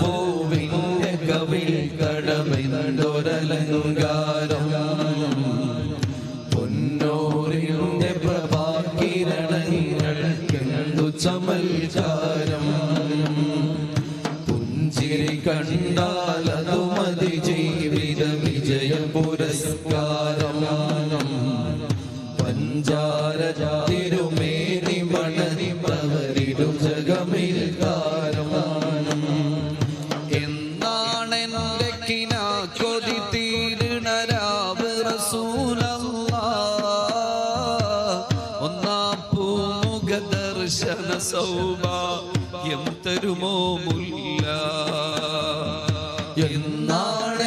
പൂവിന്റെ കവിൾ കടമെന്തൊരലങ്കാരം? പൊന്നോറിയുടെ പ്രഭാകിരണങ്ങൾക്കെന്തു ചമൽചാരം പുഞ്ചിരി കണ്ടാലതു മതി ജീവിത വിജയ പുരസ്കാരം. പഞ്ചാര തിരുമേനി മണനി പ്രവരിടും ജഗമിൽ തക്കിനാ ഒന്നാം ദർശന തരുമോ മുല്ല. എന്നാണ്